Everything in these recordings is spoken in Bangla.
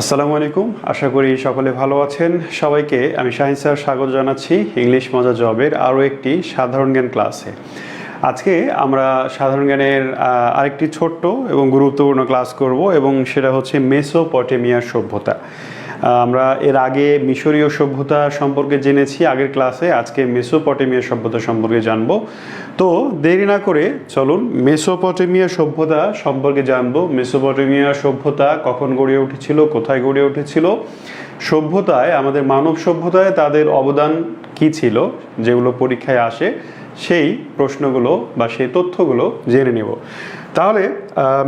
আসসালামু আলাইকুম। আশা করি সকলে ভালো আছেন। সবাইকে আমি শাহিন স্যার স্বাগত জানাচ্ছি ইংলিশ মজা জবের আরও একটি সাধারণ জ্ঞান ক্লাসে। আজকে আমরা সাধারণ জ্ঞানের আরেকটি ছোট্ট এবং গুরুত্বপূর্ণ ক্লাস করব এবং সেটা হচ্ছে মেসোপটেমিয়ার সভ্যতা। আমরা এর আগে মিশরীয় সভ্যতা সম্পর্কে জেনেছি, আগের ক্লাসে। আজকে মেসোপটেমিয়া সভ্যতা সম্পর্কে জানব। তো দেরি না করে চলুন মেসোপটেমিয়া সভ্যতা সম্পর্কে জানব। মেসোপটেমিয়া সভ্যতা কখন গড়ে উঠেছিল, কোথায় গড়ে উঠেছিল? সভ্যতায়, আমাদের মানব সভ্যতায় তাদের অবদান কি ছিল, যেগুলো পরীক্ষায় আসে, সেই প্রশ্নগুলো বা সেই তথ্যগুলো জেনে নেব। তাহলে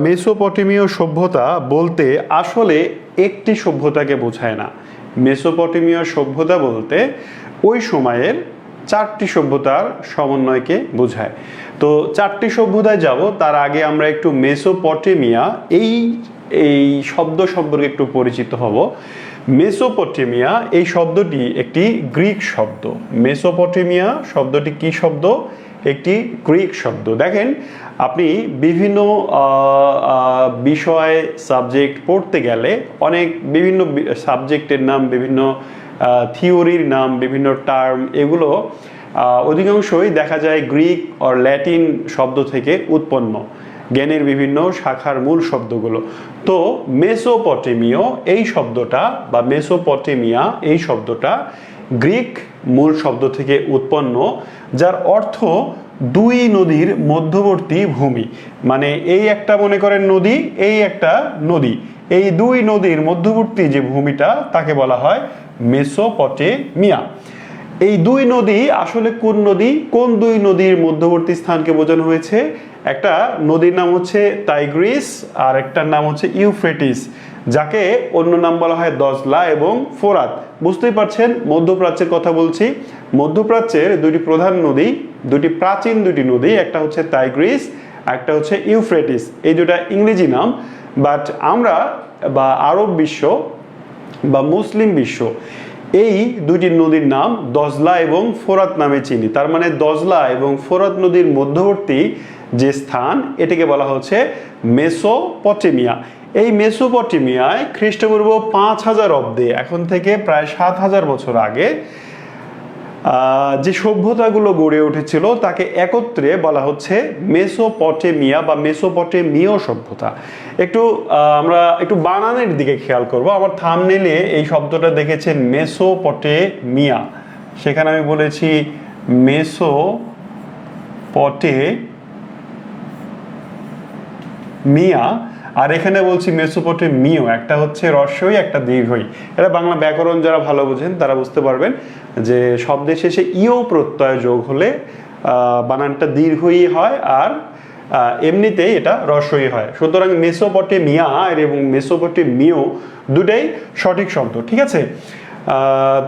মেসোপটেমীয় সভ্যতা বলতে আসলে একটি সভ্যতাকে বোঝায় না। মেসোপটেমীয় সভ্যতা বলতে ওই সময়ের চারটি সভ্যতার সমন্বয়কে বোঝায়। তো চারটি সভ্যতায় যাব, তার আগে আমরা একটু মেসোপটেমিয়া, এই এই শব্দ সম্পর্কে একটু পরিচিত হব। মেসোপটেমিয়া, এই শব্দটি একটি গ্রিক শব্দ। মেসোপটেমিয়া শব্দটি কি শব্দ? একটি গ্রিক শব্দ। দেখেন, আপনি বিভিন্ন বিষয় সাবজেক্ট পড়তে গেলে অনেক বিভিন্ন সাবজেক্টের নাম, বিভিন্ন থিওরির নাম, বিভিন্ন টার্ম এগুলো অধিকাংশই দেখা যায় গ্রিক অর ল্যাটিন শব্দ থেকে উৎপন্ন। জ্ঞানের বিভিন্ন শাখার মূল শব্দগুলো। তো মেসোপটেমীয় এই শব্দটা বা মেসোপটেমিয়া এই শব্দটা গ্রিক মূল শব্দ থেকে উৎপন্ন, যার অর্থ দুই নদীর মধ্যবর্তী ভূমি। মানে এই একটা মনে করেন নদী, এই একটা নদী। এই দুই নদীর মধ্যবর্তী যে ভূমিটা, তাকে বলা হয় মেসোপটেমিয়া। এই দুই নদী আসলে কোন নদী? কোন দুই নদীর মধ্যবর্তী স্থানকে বোঝানো হয়েছে? একটা নদীর নাম হচ্ছে টাইগ্রিস, আর একটার নাম হচ্ছে ইউফ্রেটিস। যাকে অন্য নাম বলা হয় দজলা এবং ফোরাত। বুঝতেই পারছেন, মধ্যপ্রাচ্যের কথা বলছি। মধ্যপ্রাচ্যের দুটি প্রধান নদী, দুটি প্রাচীন দুটি নদী, একটা হচ্ছে টাইগ্রিস, একটা হচ্ছে ইউফ্রেটিস। এই দুটা ইংরেজি নাম, বাট আমরা বা আরব বিশ্ব বা মুসলিম বিশ্ব এই দুটি নদীর নাম দজলা এবং ফোরাত নামে চিনি। তার মানে দজলা এবং ফোরাত নদীর মধ্যবর্তী যে স্থান, এটাকে বলা হচ্ছে মেসোপটেমিয়া। এই মেসোপটেমিয়ায় খ্রিস্টপূর্ব পাঁচ হাজার অব্দে, এখন থেকে প্রায় সাত হাজার বছর আগে যে সভ্যতাগুলো গড়ে উঠেছিল, তাকে একত্রে বলা হচ্ছে মেসোপটেমিয়া বা মেসোপটেমীয় সভ্যতা। একটু আমরা একটু বানানের দিকে খেয়াল করব। আমার থামনেলে এই শব্দটা দেখেছেন মেসোপটেমিয়া। সেখানে আমি বলেছি মেসো পটে মিয়া, আর এখানে বলছি মেসোপটে মিও একটা হচ্ছে রস্যই একটা দীর্ঘই। এটা বাংলা ব্যাকরণ যারা ভালো বোঝেন, তারা বুঝতে পারবেন যে শব্দের শেষে ইও প্রত্যয় যোগ হলে বানানটা দীর্ঘই হয় আর এমনিতেই এটা রস্যই হয়। সুতরাং মেসোপটে মিয়া এবং মেসোপটে মিও দুটাই সঠিক শব্দ, ঠিক আছে?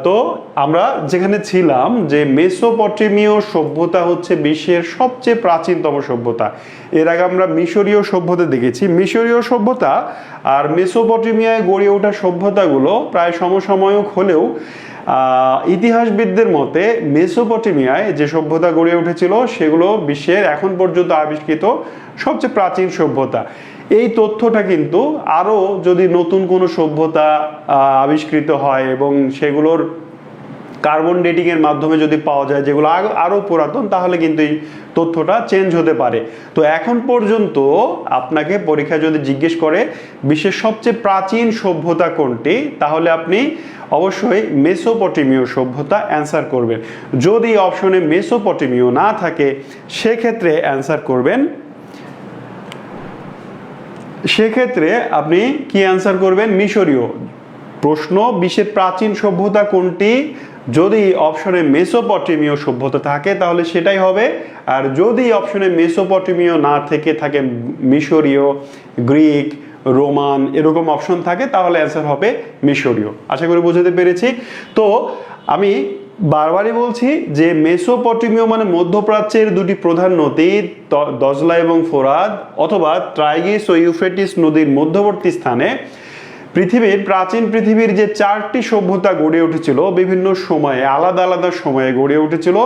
তো আমরা যেখানে ছিলাম যে মেসোপটেমীয় সভ্যতা হচ্ছে বিশ্বের সবচেয়ে প্রাচীনতম সভ্যতা। এর আগে আমরা মিশরীয় সভ্যতা দেখেছি। মিশরীয় সভ্যতা আর মেসোপটেমিয়ায় গড়ে ওঠা সভ্যতাগুলো প্রায় সমসাময়িক হলেও ইতিহাসবিদদের মতে মেসোপটেমিয়ায় যে সভ্যতা গড়ে উঠেছিল, সেগুলো বিশ্বের এখন পর্যন্ত আবিষ্কৃত সবচেয়ে প্রাচীন সভ্যতা। এই তথ্যটা কিন্তু আরও যদি নতুন কোনো সভ্যতা আবিষ্কৃত হয় এবং সেগুলোর কার্বন ডেটিংয়ের মাধ্যমে যদি পাওয়া যায়, যেগুলো আগ- আরও পুরাতন, তাহলে কিন্তু এই তথ্যটা চেঞ্জ হতে পারে। তো এখন পর্যন্ত আপনাকে পরীক্ষা যদি জিজ্ঞেস করে, বিশ্বের সবচেয়ে প্রাচীন সভ্যতা কোনটি? তাহলে আপনি অবশ্যই মেসোপটেমীয় সভ্যতা অ্যান্সার করবেন। যদি অপশনে মেসোপটেমীয় না থাকে, সেক্ষেত্রে অ্যান্সার করবেন। সেক্ষেত্রে আপনি কি অ্যান্সার করবেন? মিশরীয়। প্রশ্ন, বিশ্বের প্রাচীন সভ্যতা কোনটি? যদি অপশনে মেসোপটেমীয় সভ্যতা থাকে, তাহলে সেটাই হবে। আর যদি অপশনে মেসোপটেমীয় না থেকে থাকে মিশরীয়, গ্রিক, রোমান, এরকম অপশন থাকে, তাহলে অ্যান্সার হবে মিশরীয়। আশা করি বুঝতে পেরেছি। তো আমি বারবারই বলছি যে মেসোপটেমীয় মানে মধ্যপ্রাচ্যের দুটি প্রধান নদী দজলা এবং ফোরাদ, অথবা ট্রাইগিস ও ইউফ্রেটিস নদীর মধ্যবর্তী স্থানে। পৃথিবীর, প্রাচীন পৃথিবীর যে চারটি সভ্যতা গড়ে উঠেছিল, বিভিন্ন সময়ে, আলাদা আলাদা সময়ে গড়ে উঠেছিল,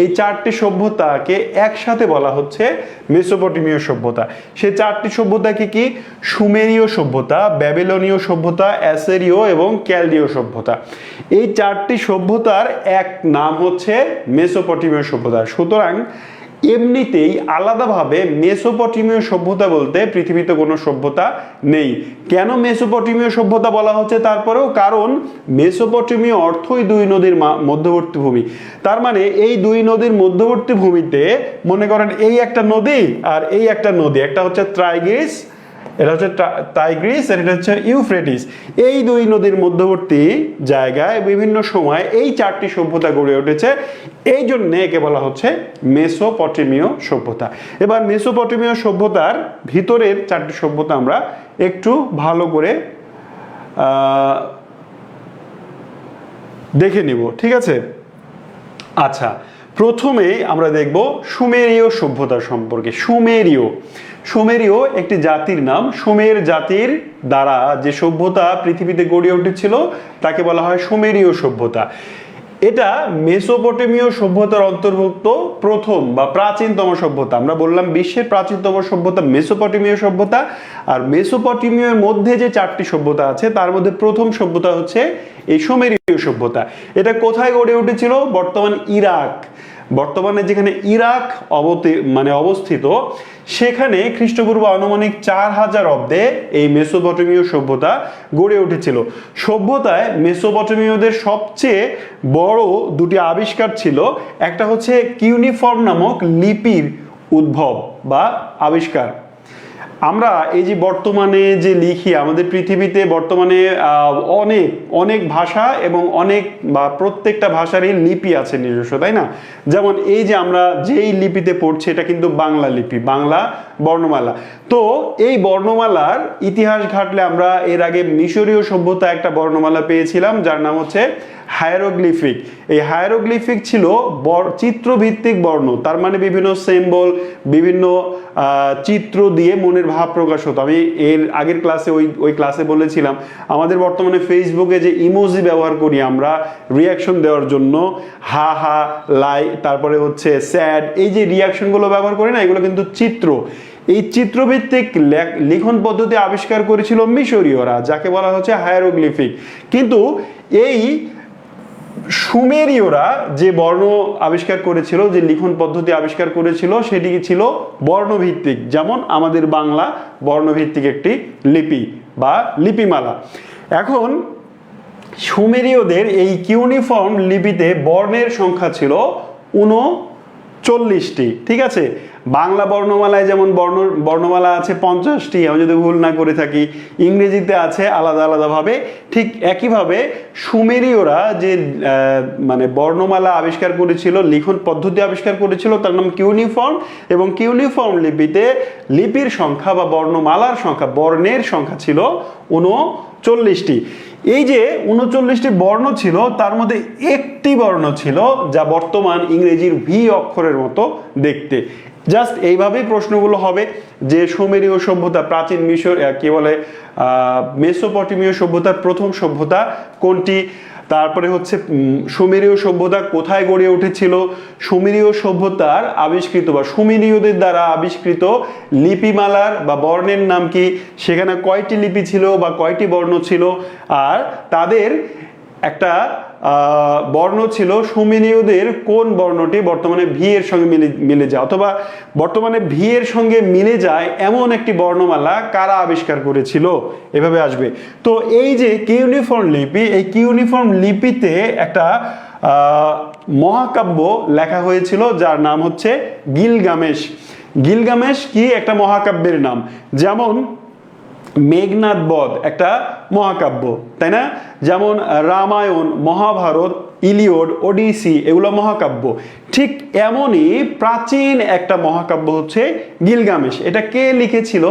এই চারটি সভ্যতাকে একসাথে বলা হচ্ছে মেসোপটেমীয় সভ্যতা। সেই চারটি সভ্যতা কি কি? সুমেরীয় সভ্যতা, ব্যাবিলনীয় সভ্যতা, অ্যাসেরীয় এবং ক্যালডীয় সভ্যতা। এই চারটি সভ্যতার এক নাম হচ্ছে মেসোপটেমীয় সভ্যতা। সুতরাং এমনিতেই আলাদাভাবে মেসোপটেমীয় সভ্যতা বলতে পৃথিবীতে কোনো সভ্যতা নেই। কেন মেসোপটেমীয় সভ্যতা বলা হচ্ছে তারপরেও? কারণ মেসোপটেমীয় অর্থই দুই নদীর মধ্যবর্তী ভূমি। তার মানে এই দুই নদীর মধ্যবর্তী ভূমিতে মনে করেন এই একটা নদী আর এই একটা নদী। একটা হচ্ছে ত্রাইগ্রিস এটা হচ্ছে টাইগ্রিস আর এটা হচ্ছে ইউফ্রেটিস। এই দুই নদীর মধ্যবর্তী জায়গায় বিভিন্ন সময় এই চারটি সভ্যতা গড়ে উঠেছে। এই জন্য একে বলা হচ্ছে মেসোপটেমীয় সভ্যতা। এবার মেসোপটেমীয় সভ্যতার ভিতরের চারটি সভ্যতা আমরা একটু ভালো করে দেখে নিব। ঠিক আছে? আচ্ছা প্রথমে আমরা দেখব সুমেরীয় সভ্যতা সম্পর্কে। সুমেরীয়। সুমেরীয় একটি জাতির নাম। সুমের জাতির দ্বারা যে সভ্যতা পৃথিবীতে গড়ে উঠেছিল, তাকে বলা হয় সুমেরীয় সভ্যতা। এটা মেসোপটেমীয় সভ্যতার অন্তর্ভুক্ত প্রথম বা প্রাচীনতম সভ্যতা। আমরা বললাম বিশ্বের প্রাচীনতম সভ্যতা, মেসোপটেমীয় সভ্যতা। আর মেসোপটেমীয় মধ্যে যে চারটি সভ্যতা আছে, তার মধ্যে প্রথম সভ্যতা হচ্ছে এই সুমেরীয় সভ্যতা। এটা কোথায় গড়ে উঠেছিল? বর্তমান ইরাক। বর্তমানে যেখানে ইরাক অবতি মানে অবস্থিত সেখানে খ্রিস্টপূর্ব আনুমানিক চার হাজার অব্দে এই মেসোপটমীয় সভ্যতা গড়ে উঠেছিল। সভ্যতায় মেসোপটেমীয়দের সবচেয়ে বড় দুটি আবিষ্কার ছিল। একটা হচ্ছে কিউনিফর্ম নামক লিপির উদ্ভব বা আবিষ্কার। আমরা এই যে বর্তমানে যে লিখি, আমাদের পৃথিবীতে বর্তমানে অনেক অনেক ভাষা এবং অনেক বা প্রত্যেকটা ভাষারই লিপি আছে নিজস্ব, তাই না? যেমন এই যে আমরা যেই লিপিতে পড়ছি, এটা কিন্তু বাংলা লিপি, বাংলা বর্ণমালা। তো এই বর্ণমালার ইতিহাস ঘাটলে আমরা এর আগে মিশরীয় সভ্যতা একটা বর্ণমালা পেয়েছিলাম, যার নাম হচ্ছে হায়ারোগ্লিফিক। এই হায়ারোগ্লিফিক ছিল চিত্রভিত্তিক বর্ণ। তার মানে বিভিন্ন সিম্বল বিভিন্ন চিত্র দিয়ে মনের ভাব প্রকাশ হতো। আমি এর আগের ক্লাসে ওই ওই ক্লাসে বলেছিলাম, আমাদের বর্তমানে ফেসবুকে যে ইমোজি ব্যবহার করি আমরা রিয়াকশন দেওয়ার জন্য, হা হা, লাই, তারপরে হচ্ছে স্যাড এই যে রিয়াকশনগুলো ব্যবহার করি না, এগুলো কিন্তু চিত্র। এই চিত্রভিত্তিক লেখ- লিখন পদ্ধতি আবিষ্কার করেছিল মিশরীয়রা, যাকে বলা হচ্ছে হায়ারোগ্লিফিক। কিন্তু এই সুমেরীয়রা যে বর্ণ আবিষ্কার করেছিল, যে লিখন পদ্ধতি আবিষ্কার করেছিল, সেটি ছিল বর্ণভিত্তিক। যেমন আমাদের বাংলা বর্ণভিত্তিক একটি লিপি বা লিপিমালা। এখন সুমেরীয়দের এই কিউনিফর্ম লিপিতে বর্ণের সংখ্যা ছিল উনচল্লিশটি ঠিক আছে? বাংলা বর্ণমালায় যেমন বর্ণ, বর্ণমালা আছে পঞ্চাশটি, আমি যদি ভুল না করে থাকি, ইংরেজিতে আছে আলাদা আলাদাভাবে, ঠিক একইভাবে সুমেরীয়রা যে মানে বর্ণমালা আবিষ্কার করেছিল, লিখন পদ্ধতি আবিষ্কার করেছিল, তার নাম কিউনিফর্ম, এবং কিউনিফর্ম লিপিতে লিপির সংখ্যা বা বর্ণমালার সংখ্যা, বর্ণের সংখ্যা ছিল উনচল্লিশটি। এই যে উনচল্লিশটি বর্ণ ছিল, তার মধ্যে একটি বর্ণ ছিল যা বর্তমান ইংরেজির ভি অক্ষরের মতো দেখতে। জাস্ট এইভাবেই প্রশ্নগুলো হবে, যে সুমেরীয় সভ্যতা, প্রাচীন মিশর কি বলে মেসোপটেমীয় সভ্যতার প্রথম সভ্যতা কোনটি? তারপরে হচ্ছে সুমেরীয় সভ্যতা কোথায় গড়ে উঠেছিল? সুমেরীয় সভ্যতার আবিষ্কৃত বা সুমেরীয়দের দ্বারা আবিষ্কৃত লিপিমালার বা বর্ণের নাম কি? সেখানে কয়টি লিপি ছিল বা কয়টি বর্ণ ছিল? আর তাদের একটা বর্ণ ছিল সুমেরীয়দের কোন বর্ণটি বর্তমানে ভি এর সঙ্গে মিলে মিলে যায়? অথবা বর্তমানে ভি এর সঙ্গে মিলে যায় এমন একটি বর্ণমালা কারা আবিষ্কার করেছিল? এভাবে আসবে। তো এই যে কিউনিফর্ম লিপি, এই কিউনিফর্ম লিপিতে একটা মহাকাব্য লেখা হয়েছিল যার নাম হচ্ছে গিলগামেশ। গিলগামেশ কি? একটা মহাকাব্যের নাম। যেমন মেঘনাদ বধ, একটা মহাকাব্য, তাই না? যেমন রামায়ণ, মহাভারত, ইলিওড, ওডিসি, এগুলো মহাকাব্য। ঠিক এমনই প্রাচীন একটা মহাকাব্য হচ্ছে গিলগামেশ। এটা কে লিখেছিল?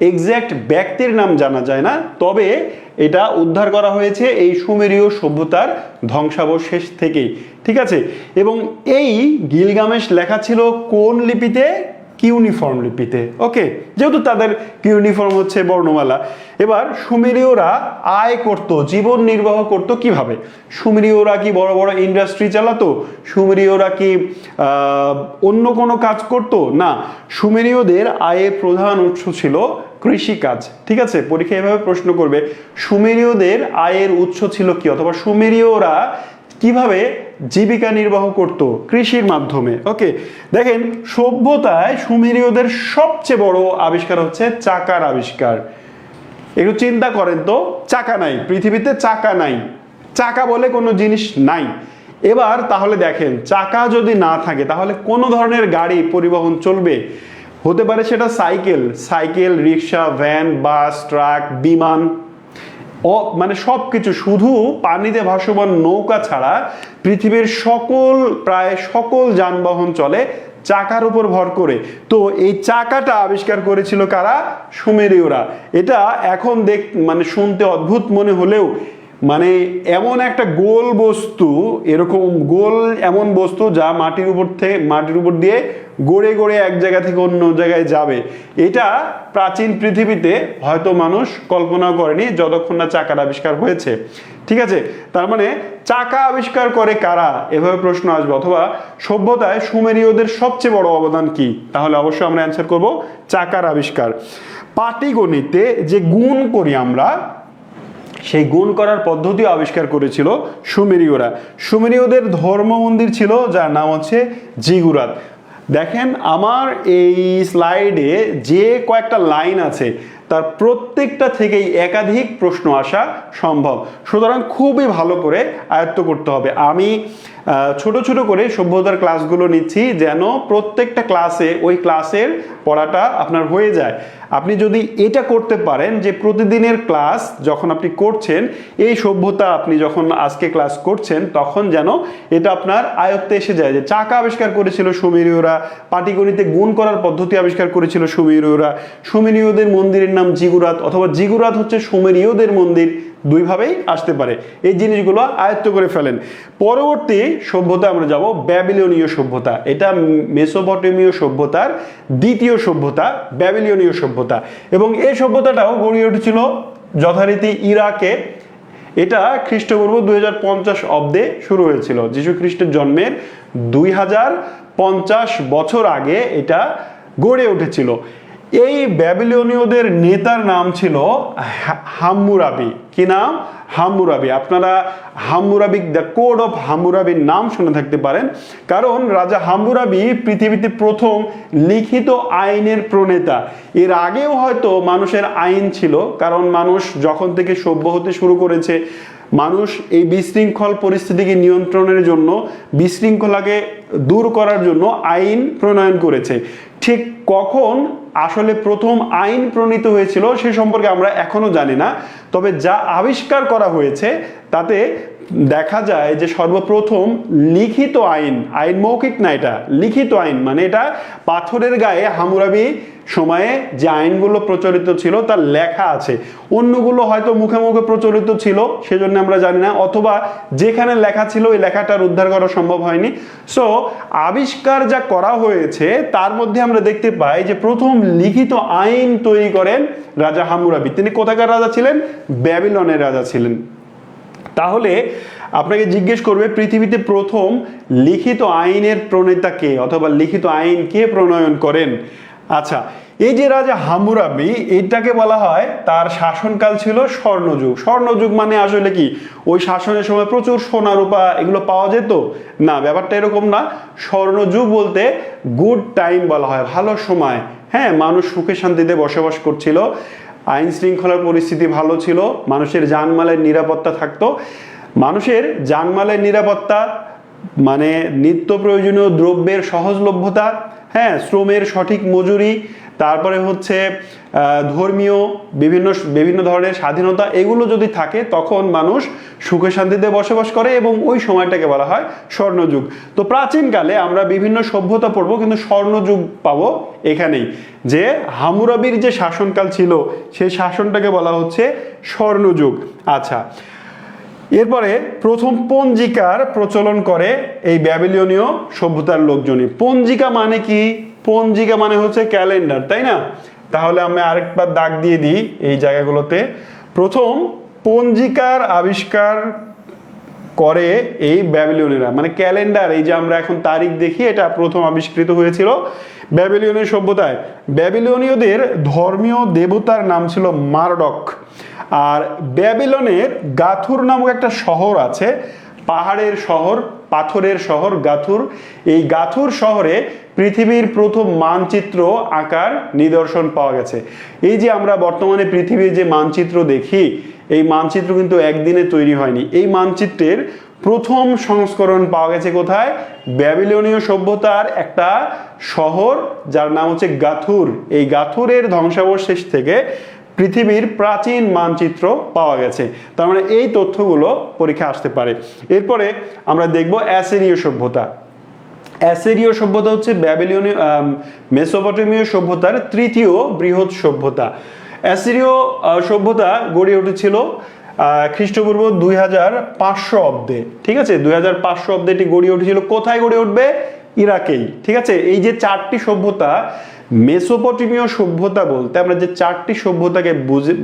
এক্স্যাক্ট ব্যক্তির নাম জানা যায় না, তবে এটা উদ্ধার করা হয়েছে এই সুমেরীয় সভ্যতার ধ্বংসাবশেষ থেকেই। ঠিক আছে? এবং এই গিলগামেশ লেখা ছিল কোন লিপিতে? কিউনিফর্ম লিপিতে? ওকে যেহেতু তাদের কিউনিফর্ম হচ্ছে বর্ণমালা, এবার সুমেরীয়রা আয় করত, জীবন নির্বাহ করত কীভাবে? সুমেরীয়রা কি বড় বড় ইন্ডাস্ট্রি চালাতো? সুমেরীয়রা কি অন্য কোনো কাজ করত? না, সুমেরীয়দের আয়ের প্রধান উৎস ছিল কৃষিকাজ। ঠিক আছে? পরীক্ষা এভাবে প্রশ্ন করবে, সুমেরীয়দের আয়ের উৎস ছিল কি? অথবা সুমেরীয়রা কীভাবে জীবিকা নির্বাহ করত কৃষির মাধ্যমে। ওকে দেখেন, সভ্যতায় সুমেরীয়দের সবচেয়ে বড় আবিষ্কার হচ্ছে চাকার আবিষ্কার। একটু চিন্তা করেন তো, চাকা নাই, পৃথিবীতে চাকা নাই। চাকা বলে কোনো জিনিস নাই। এবার তাহলে দেখেন, চাকা যদি না থাকে, তাহলে কোনো ধরনের গাড়ি পরিবহন চলবে? হতে পারে সেটা cycle cycle, rickshaw, van, bus, truck, বিমান। ও মানে সব কিছু শুধু পানিতে ভাসমান নৌকা ছাড়া পৃথিবীর সকল, প্রায় সকল যানবাহন চলে চাকার উপর ভর করে। তো এই চাকাটা আবিষ্কার করেছিল কারা? সুমেরীয়রা। এটা এখন দেখ মানে শুনতে অদ্ভুত মনে হলেও মানে এমন একটা গোল বস্তু, এরকম গোল এমন বস্তু যা মাটির উপর থেকে মাটির উপর দিয়ে গড়ে গড়ে এক জায়গা থেকে অন্য জায়গায় যাবে। এটা প্রাচীন পৃথিবীতে হয়তো মানুষ কল্পনা করেনি যতক্ষণ না চাকার আবিষ্কার হয়েছে। ঠিক আছে? তার মানে চাকা আবিষ্কার করে কারা? এভাবে প্রশ্ন আসবে। অথবা সভ্যতায় সুমেরীয়দের সবচেয়ে বড় অবদান কি? তাহলে অবশ্যই আমরা অ্যান্সার করব চাকার আবিষ্কার। পাটিগণিতে যে গুণ করি আমরা সেই গুণ করার পদ্ধতি আবিষ্কার করেছিল সুমেরীয়রা। সুমেরীয়দের ধর্ম মন্দির ছিল, যার নাম হচ্ছে জিগুরাত। দেখেন আমার এই স্লাইডে যে কয়েকটা লাইন আছে, তার প্রত্যেকটা থেকেই একাধিক প্রশ্ন আসা সম্ভব। সুতরাং খুবই ভালো করে আয়ত্ত করতে হবে। আমি ছোট ছোট করে সভ্যতার ক্লাসগুলো নিচ্ছি যেন প্রত্যেকটা ক্লাসে ওই ক্লাসের পড়াটা আপনার হয়ে যায়। আপনি যদি এটা করতে পারেন যে প্রতিদিনের ক্লাস যখন আপনি করছেন, এই সভ্যতা আপনি যখন আজকে ক্লাস করছেন, তখন যেন এটা আপনার আয়ত্তে এসে যায় যে চাকা আবিষ্কার করেছিল সুমেরীয়রা, পাটিগণিতে গুণ করার পদ্ধতি আবিষ্কার করেছিল সুমেরীয়রা, সুমেরীয়দের মন্দিরের নাম জিগুরাত অথবা জিগুরাত হচ্ছে সুমেরীয়দের মন্দির। দুইভাবেই আসতে পারে। এই জিনিসগুলো আয়ত্ত করে ফেলেন। পরবর্তী সভ্যতা আমরা যাব ব্যাবিলিয়নীয় সভ্যতা। এটা মেসোপটেমীয় সভ্যতার দ্বিতীয় সভ্যতা ব্যাবিলিয়নীয় সভ্যতা। এবং এই সভ্যতাটাও গড়ে উঠেছিল যথারীতি ইরাকে। এটা খ্রিস্টপূর্ব দুই হাজার পঞ্চাশ অব্দে শুরু হয়েছিল। যীশু খ্রিস্টের জন্মের দুই হাজার পঞ্চাশ বছর আগে এটা গড়ে উঠেছিল। এই ব্যাবিলনীয়দের নেতার নাম ছিল হাম্মুরাবি। কি নাম? হাম্মুরাবি। আপনারা হাম্মুরাবি, দ্য কোড অফ হাম্মুরাবির নাম শুনে থাকতে পারেন। কারণ রাজা হাম্মুরাবি পৃথিবীতে প্রথম লিখিত আইনের প্রণেতা। এর আগেও হয়তো মানুষের আইন ছিল, কারণ মানুষ যখন থেকে সভ্য হতে শুরু করেছে, মানুষ এই বিশৃঙ্খল পরিস্থিতিকে নিয়ন্ত্রণের জন্য, বিশৃঙ্খলাকে দূর করার জন্য আইন প্রণয়ন করেছে। ঠিক কখন আসলে প্রথম আইন প্রণীত হয়েছিল সে সম্পর্কে আমরা এখনও জানি না। তবে যা আবিষ্কার করা হয়েছে, তাতে দেখা যায় যে সর্বপ্রথম লিখিত আইন আইন মৌখিক না এটা, লিখিত আইন মানে এটা পাথরের গায়ে হামুরাবি সময়ে যে আইনগুলো প্রচলিত ছিল, তার লেখা আছে। অন্যগুলো হয়তো মুখে মুখে প্রচলিত ছিল, সেজন্য আমরা জানি না, অথবা যেখানে লেখা ছিল, ওই লেখাটার উদ্ধার করা সম্ভব হয়নি। সো আবিষ্কার যা করা হয়েছে, তার মধ্যে আমরা দেখতে পাই যে প্রথম লিখিত আইন তৈরি করেন রাজা হামুরাবি। তিনি কোথাকার রাজা ছিলেন? ব্যাবিলনের রাজা ছিলেন। তাহলে, আপনাকে জিজ্ঞেস করবে, পৃথিবীতে প্রথম লিখিত আইনের প্রণেতা কে, অথবা লিখিত আইন কে প্রণয়ন করেন? আচ্ছা এই যে রাজা হামুরাবি, এটাকে বলা হয় তার শাসনকাল ছিল স্বর্ণযুগ। স্বর্ণযুগ মানে আসলে কি? ওই শাসনের সময় প্রচুর সোনা রূপা এগুলো পাওয়া যেত? না, ব্যাপারটা এরকম না। স্বর্ণযুগ বলতে গুড টাইম বলা হয়, ভালো সময়। হ্যাঁ মানুষ সুখে শান্তিতে বসবাস করছিল। আইন শৃঙ্খলার পরিস্থিতি ভালো ছিল। মানুষের জানমালের নিরাপত্তা থাকতো। মানুষের জানমালের নিরাপত্তা মানে নিত্য প্রয়োজনীয় দ্রব্যের সহজলভ্যতা হ্যাঁ শ্রমের সঠিক মজুরি, তারপরে হচ্ছে ধর্মীয় বিভিন্ন বিভিন্ন ধরনের স্বাধীনতা, এগুলো যদি থাকে, তখন মানুষ সুখে শান্তিতে বসবাস করে এবং ওই সময়টাকে বলা হয় স্বর্ণযুগ। তো প্রাচীনকালে আমরা বিভিন্ন সভ্যতা পড়ব, কিন্তু স্বর্ণযুগ পাবো এখানেই। যে হামুরাবির যে শাসনকাল ছিল, সেই শাসনটাকে বলা হচ্ছে স্বর্ণযুগ। আচ্ছা এরপরে প্রথম পঞ্জিকার প্রচলন করে এই ব্যাবিলিয়নীয় সভ্যতার লোকজনই। পঞ্জিকা মানে কি? পঞ্জিকা মানে হচ্ছে ক্যালেন্ডার, তাই না? তাহলে আমি আরেকবার দাগ দিয়ে দিই এই জায়গাগুলোতে। প্রথম পঞ্জিকার আবিষ্কার করে এই ব্যাবিলিয়নেরা মানে ক্যালেন্ডার, এই যে আমরা এখন তারিখ দেখি, এটা প্রথম আবিষ্কৃত হয়েছিল ব্যাবিলিয়নের সভ্যতায়। ব্যাবিলিয়নীয়দের ধর্মীয় দেবতার নাম ছিল মারডক। আর ব্যাবিলনের গাথুর নামক একটা শহর আছে, পাহাড়ের শহর, পাথরের শহর গাথুর। এই গাথুর শহরে পৃথিবীর প্রথম মানচিত্র আকার নিদর্শন পাওয়া গেছে। এই যে আমরা বর্তমানে পৃথিবীর যে মানচিত্র দেখি, এই মানচিত্র কিন্তু একদিনে তৈরি হয়নি। এই মানচিত্রের প্রথম সংস্করণ পাওয়া গেছে কোথায়? ব্যাবিলনীয় সভ্যতার একটা শহর যার নাম হচ্ছে গাথুর। এই গাথুরের ধ্বংসাবশেষ থেকে পৃথিবীর প্রাচীন মানচিত্র পাওয়া গেছে। তার মানে এই তথ্যগুলো পরীক্ষা আসতে পারে। এরপরে আমরা দেখব অ্যাসিরীয় সভ্যতা। অ্যাসিরীয় সভ্যতা হচ্ছে ব্যাবিলিয়নীয় মেসোপটেমীয় সভ্যতার তৃতীয় বৃহৎ সভ্যতা। অ্যাসিরীয় সভ্যতা গড়ে উঠেছিল খ্রিস্টপূর্ব দুই হাজার পাঁচশো অব্দে। ঠিক আছে? দুই হাজার পাঁচশো অব্দে এটি গড়ে উঠেছিল। কোথায় গড়ে উঠবে? ইরাকেই। ঠিক আছে? এই যে চারটি সভ্যতা মেসোপটেমীয় সভ্যতা বলতে আমরা যে চারটি সভ্যতাকে বুঝে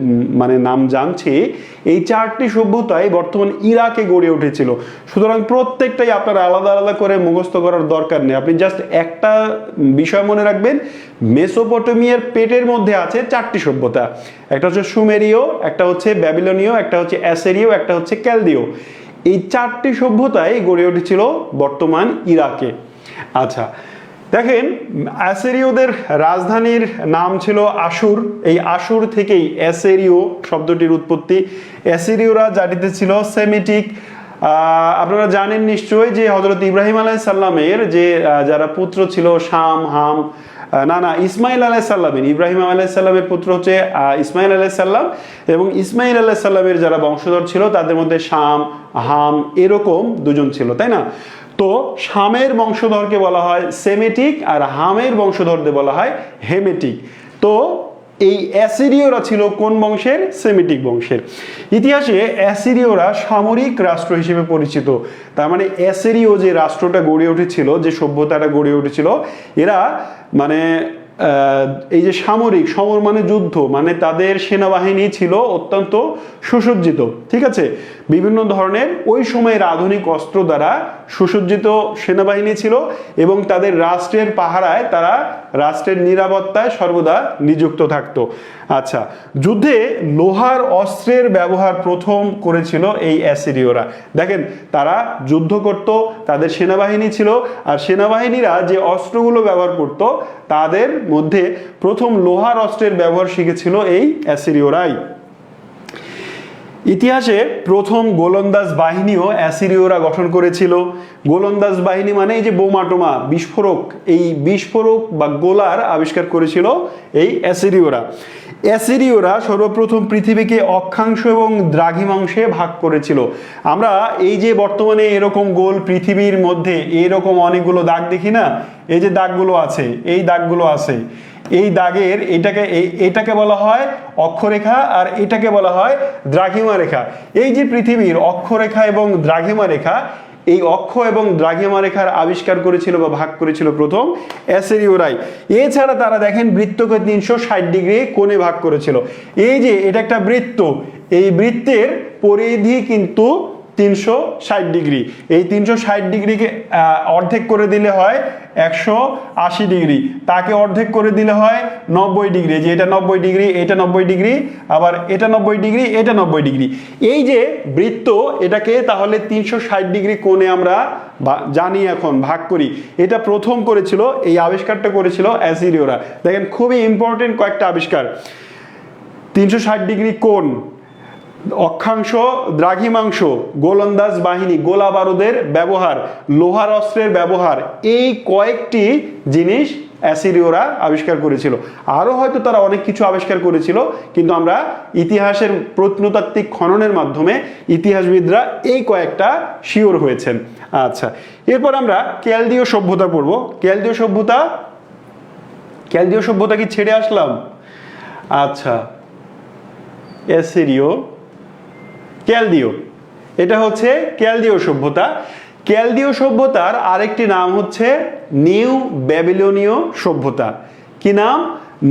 মানে নাম জানছি, এই চারটি সভ্যতাই বর্তমান ইরাকে গড়ে উঠেছিল। সুতরাং প্রত্যেকটাই আপনার আলাদা আলাদা করে মুখস্থ করার দরকার নেই। আপনি জাস্ট একটা বিষয় মনে রাখবেন, মেসোপটেমিয়ার পেটের মধ্যে আছে চারটি সভ্যতা। একটা হচ্ছে সুমেরীয়, একটা হচ্ছে ব্যাবিলনীয়, একটা হচ্ছে অ্যাসেরীয়, একটা হচ্ছে ক্যালদীয়। এই চারটি সভ্যতাই গড়ে উঠেছিল বর্তমান ইরাকে। আচ্ছা দেখেন অ্যাসেরীয়দের রাজধানীর নাম ছিল আশুর। এই আশুর থেকেই অ্যাসেরীয় শব্দটির উৎপত্তি। অ্যাসেরীয়রা জাতিতে ছিল সেমিটিক। আপনারা জানেন নিশ্চয়ই যে হজরত ইব্রাহিম আলাই সাল্লামের যে যারা পুত্র ছিল শাম, হাম না না ইসমাইল আলাহ সাল্লামের ইব্রাহিম আলাহ সাল্লামের পুত্র হচ্ছে ইসমাইল আলাহ সাল্লাম এবং ইসমাইল আলাহ সাল্লামের যারা বংশধর ছিল তাদের মধ্যে শাম, হাম এরকম দুজন ছিল, তাই না? তো শামের বংশধরকে বলা হয় সেমেটিক আর হামের বংশধরদের বলা হয় হেমেটিক। তো এই অ্যাসিরীয়রা ছিল কোন বংশের? সেমিটিক বংশের। ইতিহাসে অ্যাসিরীয়রা সামরিক রাষ্ট্র হিসেবে পরিচিত। তার মানে অ্যাসিরীয় যে রাষ্ট্রটা গড়ে উঠেছিল, যে সভ্যতাটা গড়ে উঠেছিল, এরা মানে এই যে সামরিক সমর মানে যুদ্ধ মানে তাদের সেনাবাহিনী ছিল অত্যন্ত সুসজ্জিত। ঠিক আছে? বিভিন্ন ধরনের ওই সময়ের আধুনিক অস্ত্র দ্বারা সুসজ্জিত সেনাবাহিনী ছিল এবং তাদের রাষ্ট্রের পাহারায় তারা রাষ্ট্রের নিরাপত্তায় সর্বদা নিযুক্ত থাকতো। আচ্ছা যুদ্ধে লোহার অস্ত্রের ব্যবহার প্রথম করেছিল এই অ্যাসিরিয়রা। দেখেন, তারা যুদ্ধ করত, তাদের সেনাবাহিনী ছিল, আর সেনাবাহিনীরা যে অস্ত্রগুলো ব্যবহার করত, তাদের মধ্যে প্রথম লোহার অস্ত্রের ব্যবহার শিখেছিল এই অ্যাসিরিয়রাই। ইতিহাসে প্রথম গোলন্দাজ বাহিনীও অ্যাসিরীয়রা গঠন করেছিল। গোলন্দাজ বাহিনী মানে এই যে বোমা টোমা, বিস্ফোরক। এই বিস্ফোরক বা গোলার আবিষ্কার করেছিল এই অ্যাসিরীয়রা। অ্যাসিরীয়রা সর্বপ্রথম পৃথিবীকে অক্ষাংশ এবং দ্রাঘিমাংশে ভাগ করেছিল। আমরা এই যে বর্তমানে এরকম গোল পৃথিবীর মধ্যে এরকম অনেকগুলো দাগ দেখি না? এই যে দাগগুলো আছে, এই দাগগুলো আছে। এই দাগের এটাকে এটাকে বলা হয় অক্ষরেখা আর এটাকে বলা হয় দ্রাঘিমা রেখা এই যে পৃথিবীর অক্ষরেখা এবং দ্রাঘিমা রেখা এই অক্ষ এবং দ্রাঘিমা রেখার আবিষ্কার করেছিল বা ভাগ করেছিল প্রথম অ্যাসেরিওরাই। এছাড়া তারা দেখেন বৃত্তকে তিনশো ষাট ডিগ্রি কোণে ভাগ করেছিল। এই যে এটা একটা বৃত্ত, এই বৃত্তের পরিধি কিন্তু তিনশো ষাট ডিগ্রি। এই তিনশো ষাট ডিগ্রিকে অর্ধেক করে দিলে হয় একশো আশি ডিগ্রি। তাকে অর্ধেক করে দিলে হয় নব্বই ডিগ্রি। যে এটা নব্বই ডিগ্রি, এটা নব্বই ডিগ্রি, আবার এটা নব্বই ডিগ্রি, এটা নব্বই ডিগ্রি। এই যে বৃত্ত, এটাকে তাহলে তিনশো ষাট ডিগ্রি কোণে আমরা জানি এখন, ভাগ করি। এটা প্রথম করেছিল, এই আবিষ্কারটা করেছিল অ্যাসিরিওরা দেখেন, খুবই ইম্পর্টেন্ট কয়েকটা আবিষ্কার। তিনশো ষাট ডিগ্রি কোণ অক্ষাংশ, দ্রাঘিমাংশ, গোলন্দাজ বাহিনী গোলা বারুদের ব্যবহার, লোহার অস্ত্রের ব্যবহার, এই কয়েকটি জিনিস অ্যাসিরিওরা আবিষ্কার করেছিল। আরও হয়তো তারা অনেক কিছু আবিষ্কার করেছিল, কিন্তু আমরা ইতিহাসের প্রত্নতাত্ত্বিক খননের মাধ্যমে ইতিহাসবিদরা এই কয়েকটা শিওর হয়েছেন। আচ্ছা এরপর আমরা ক্যালদীয় সভ্যতা পড়ব। ক্যালদীয় সভ্যতা ক্যালদীয় সভ্যতা কি ছেড়ে আসলাম? আচ্ছা অ্যাসিরিয় ক্যালদীয় এটা হচ্ছে ক্যালদিও সভ্যতা। ক্যালদিও সভ্যতার আরেকটি নাম হচ্ছে নিউ ব্যাবিলনীয় সভ্যতা। কি নাম?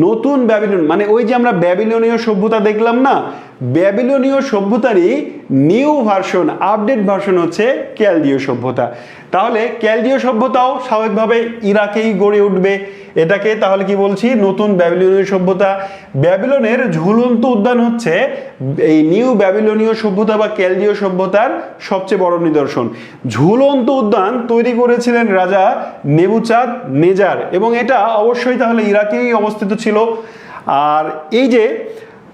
নতুন ব্যাবিলন মানে ওই যে আমরা ব্যাবিলনীয় সভ্যতা দেখলাম না ব্যাবিলনীয় সভ্যতারই নিউ ভার্সন, আপডেট ভার্সন হচ্ছে ক্যালদীয় সভ্যতা। তাহলে ক্যালদীয় সভ্যতাও স্বাভাবিকভাবে ইরাকেই গড়ে উঠবে। এটাকে তাহলে কি বলছি? নতুন ব্যাবিলনীয় সভ্যতা। ব্যাবিলনের ঝুলন্ত উদ্যান হচ্ছে এই নিউ ব্যাবিলনীয় সভ্যতা বা ক্যালদীয় সভ্যতার সবচেয়ে বড় নিদর্শন। ঝুলন্ত উদ্যান তৈরি করেছিলেন রাজা নেবুচাঁদ নেজার এবং এটা অবশ্যই তাহলে ইরাকেই অবস্থিত ছিল। আর এই যে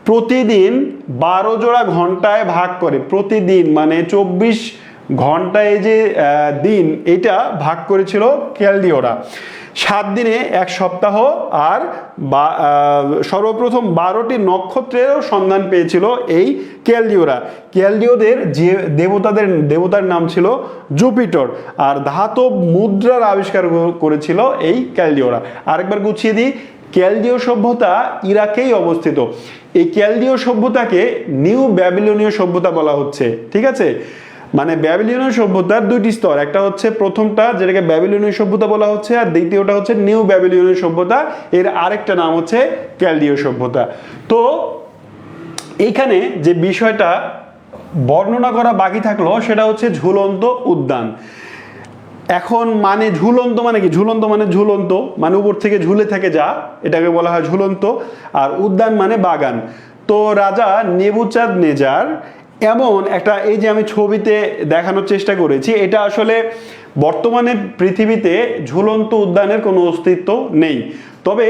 প্রতিদিন বারো জোড়া ঘন্টায় ভাগ করে, প্রতিদিন মানে চব্বিশ ঘন্টায় যে দিন, এটা ভাগ করেছিল ক্যালডিওরা। সাত দিনে এক সপ্তাহ আর সর্বপ্রথম বারোটি নক্ষত্রেরও সন্ধান পেয়েছিল এই ক্যালডিওরা। ক্যালডিওদের যে দেবতাদের, দেবতার নাম ছিল জুপিটর, আর ধাতব মুদ্রার আবিষ্কার করেছিল এই ক্যালডিওরা। আরেকবার গুছিয়ে দিই ক্যালডিও সভ্যতা ইরাকেই অবস্থিত। এই ক্যালডিও সভ্যতাকে নিউ ব্যাবিলনীয় সভ্যতা বলা হচ্ছে, ঠিক আছে? মানে ব্যাবিলনীয় সভ্যতার দুইটি স্তর, একটা হচ্ছে প্রথমটা, যেটাকে ব্যাবিলনীয় সভ্যতা বলা হচ্ছে, আর দ্বিতীয়টা হচ্ছে নিউ ব্যাবিলনীয় সভ্যতা, এর আরেকটা নাম হচ্ছে ক্যালডিও সভ্যতা। তো এইখানে যে বিষয়টা বর্ণনা করা বাকি থাকল, সেটা হচ্ছে ঝুলন্ত উদ্যান। এখন মানে ঝুলন্ত মানে কি? ঝুলন্ত মানে ঝুলন্ত মানে উপর থেকে ঝুলে থাকে যা, এটাকে বলা হয় ঝুলন্ত, আর উদ্যান মানে বাগান। তো রাজা নেবুচাঁদ নেজার এমন একটা, এই যে আমি ছবিতে দেখানোর চেষ্টা করেছি, এটা আসলে বর্তমানে পৃথিবীতে ঝুলন্ত উদ্যানের কোনো অস্তিত্ব নেই। তবে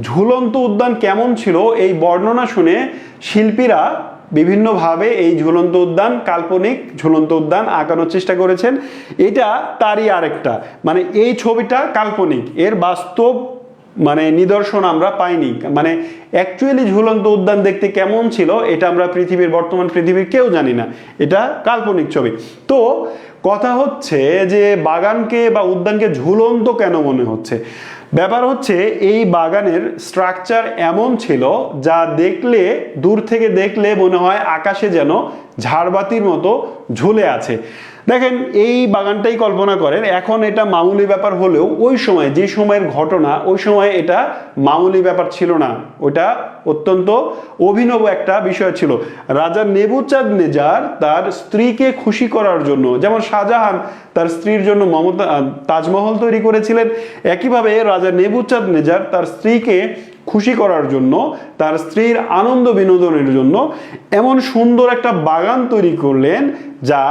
ঝুলন্ত উদ্যান কেমন ছিল, এই বর্ণনা শুনে শিল্পীরা বিভিন্নভাবে এই ঝুলন্ত উদ্যান, কাল্পনিক ঝুলন্ত উদ্যান আঁকানোর চেষ্টা করেছেন। এটা তারই আরেকটা। মানে এই ছবিটা কাল্পনিক। এর বাস্তব মানে নিদর্শন আমরা পাইনি। মানে অ্যাকচুয়ালি ঝুলন্ত উদ্যান দেখতে কেমন ছিল, এটা আমরা পৃথিবীর, বর্তমান পৃথিবীর কেউ জানি না। এটা কাল্পনিক ছবি। তো কথা হচ্ছে যে বাগানকে বা উদ্যানকে ঝুলন্ত কেন মনে হচ্ছে? ব্যাপার হচ্ছে এই বাগানের স্ট্রাকচার এমন ছিল যা দেখলে, দূর থেকে দেখলে মনে হয় আকাশে যেন ঝাড়বাতির মতো ঝুলে আছে। দেখেন, এই বাগানটাই কল্পনা করেন, এখন এটা মামুলি ব্যাপার হলেও ওই সময়, যে সময়ের ঘটনা, ওই সময় এটা মামুলি ব্যাপার ছিল না। ওটা অত্যন্ত অভিনব একটা বিষয় ছিল। রাজা নেবুচাঁদ নেজার তার স্ত্রীকে খুশি করার জন্য, যেমন শাহজাহান তার স্ত্রীর জন্য মমতা তাজমহল তৈরি করেছিলেন, একইভাবে রাজা নেবুচাঁদ নেজার তার স্ত্রীকে খুশি করার জন্য, তার স্ত্রীর আনন্দ বিনোদনের জন্য এমন সুন্দর একটা বাগান তৈরি করলেন যা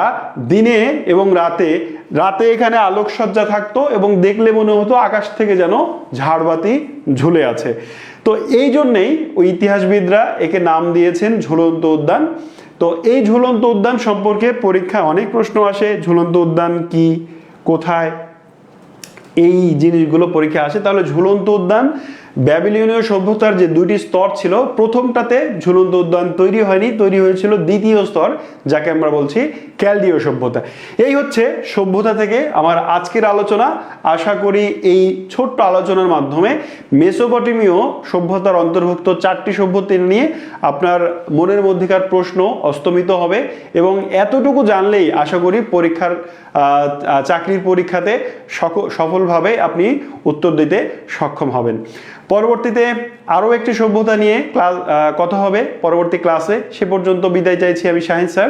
দিনে এবং রাতে রাতে এখানে আলোকসজ্জা থাকতো এবং দেখলে মনে হতো আকাশ থেকে যেন ঝাড়বাতি ঝুলে আছে। তো এই জন্যেই ওই ইতিহাসবিদরা একে নাম দিয়েছেন ঝুলন্ত উদ্যান। তো এই ঝুলন্ত উদ্যান সম্পর্কে পরীক্ষায় অনেক প্রশ্ন আসে, ঝুলন্ত উদ্যান কি, কোথায় এই জিনিসগুলো পরীক্ষা আসে। তাহলে ঝুলন্ত উদ্যান ব্যাবিলিয়নীয় সভ্যতার যে দুইটি স্তর ছিল, প্রথমটাতে ঝুলন্ত উদ্যান তৈরি হয়নি, তৈরি হয়েছিল দ্বিতীয় স্তর, যাকে আমরা বলছি ক্যালডীয় সভ্যতা। এই হচ্ছে সভ্যতা থেকে আমার আজকের আলোচনা। আশা করি এই ছোট্ট আলোচনার মাধ্যমে মেসোপটেমীয় সভ্যতার অন্তর্ভুক্ত চারটি সভ্যতা নিয়ে আপনার মনের মধ্যেকার প্রশ্ন অস্তমিত হবে এবং এতটুকু জানলেই আশা করি পরীক্ষার চাকরির পরীক্ষাতে সফলভাবে আপনি উত্তর দিতে সক্ষম হবেন। পরবর্তীতে আরও একটি সভ্যতা নিয়ে ক্লাস কথা হবে। পরবর্তী ক্লাসে সে পর্যন্ত বিদায় চাইছি আমি শাহিন স্যার।